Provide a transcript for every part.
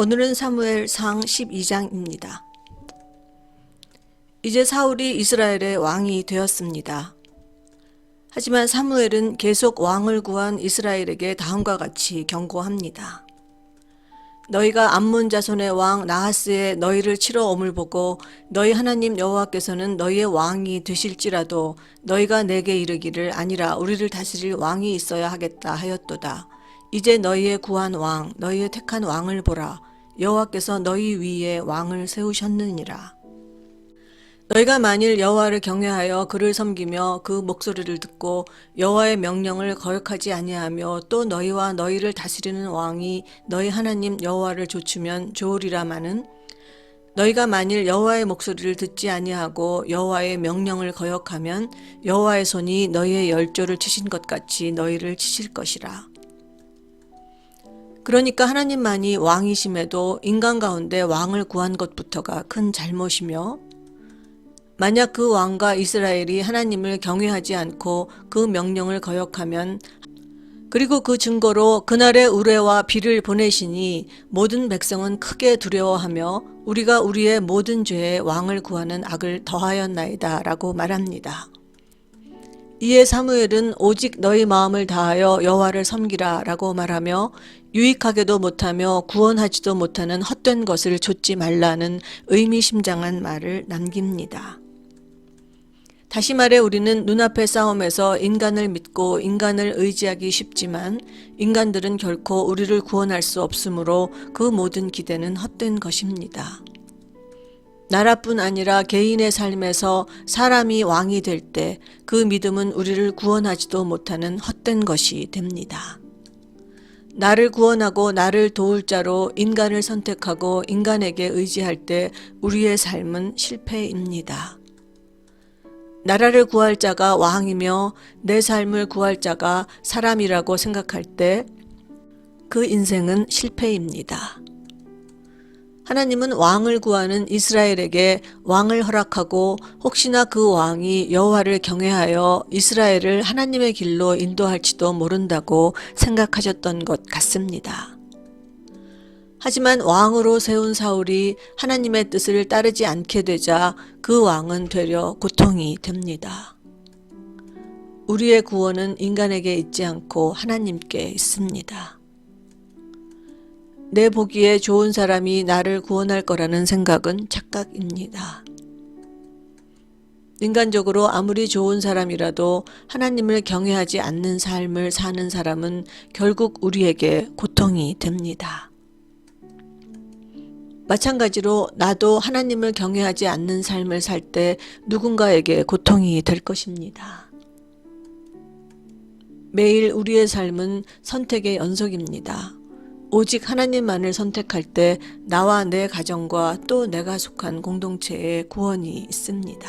오늘은 사무엘상 12장입니다. 이제 사울이 이스라엘의 왕이 되었습니다. 하지만 사무엘은 계속 왕을 구한 이스라엘에게 다음과 같이 경고합니다. 너희가 암몬 자손의 왕 나하스의 너희를 치러 옴을 보고 너희 하나님 여호와께서는 너희의 왕이 되실지라도 너희가 내게 이르기를 아니라 우리를 다스릴 왕이 있어야 하겠다 하였도다. 이제 너희의 구한 왕 너희의 택한 왕을 보라 여호와께서 너희 위에 왕을 세우셨느니라. 너희가 만일 여호와를 경외하여 그를 섬기며 그 목소리를 듣고 여호와의 명령을 거역하지 아니하며 또 너희와 너희를 다스리는 왕이 너희 하나님 여호와를 조추면 좋으리라마는 너희가 만일 여호와의 목소리를 듣지 아니하고 여호와의 명령을 거역하면 여호와의 손이 너희의 열조를 치신 것 같이 너희를 치실 것이라. 그러니까 하나님만이 왕이심에도 인간 가운데 왕을 구한 것부터가 큰 잘못이며 만약 그 왕과 이스라엘이 하나님을 경외하지 않고 그 명령을 거역하면 그리고 그 증거로 그날의 우레와 비를 보내시니 모든 백성은 크게 두려워하며 우리가 우리의 모든 죄에 왕을 구하는 악을 더하였나이다 라고 말합니다. 이에 사무엘은 오직 너희 마음을 다하여 여호와를 섬기라 라고 말하며 유익하게도 못하며 구원하지도 못하는 헛된 것을 좇지 말라는 의미심장한 말을 남깁니다. 다시 말해 우리는 눈앞의 싸움에서 인간을 믿고 인간을 의지하기 쉽지만 인간들은 결코 우리를 구원할 수 없으므로 그 모든 기대는 헛된 것입니다. 나라뿐 아니라 개인의 삶에서 사람이 왕이 될 때 그 믿음은 우리를 구원하지도 못하는 헛된 것이 됩니다. 나를 구원하고 나를 도울 자로 인간을 선택하고 인간에게 의지할 때 우리의 삶은 실패입니다. 나라를 구할 자가 왕이며 내 삶을 구할 자가 사람이라고 생각할 때 그 인생은 실패입니다. 하나님은 왕을 구하는 이스라엘에게 왕을 허락하고 혹시나 그 왕이 여호와를 경외하여 이스라엘을 하나님의 길로 인도할지도 모른다고 생각하셨던 것 같습니다. 하지만 왕으로 세운 사울이 하나님의 뜻을 따르지 않게 되자 그 왕은 되려 고통이 됩니다. 우리의 구원은 인간에게 있지 않고 하나님께 있습니다. 내 보기에 좋은 사람이 나를 구원할 거라는 생각은 착각입니다. 인간적으로 아무리 좋은 사람이라도 하나님을 경외하지 않는 삶을 사는 사람은 결국 우리에게 고통이 됩니다. 마찬가지로 나도 하나님을 경외하지 않는 삶을 살 때 누군가에게 고통이 될 것입니다. 매일 우리의 삶은 선택의 연속입니다. 오직 하나님만을 선택할 때 나와 내 가정과 또 내가 속한 공동체에 구원이 있습니다.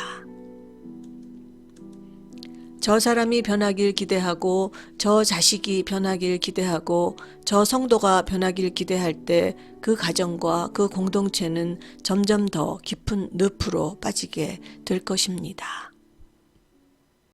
저 사람이 변하길 기대하고 저 자식이 변하길 기대하고 저 성도가 변하길 기대할 때 그 가정과 그 공동체는 점점 더 깊은 늪으로 빠지게 될 것입니다.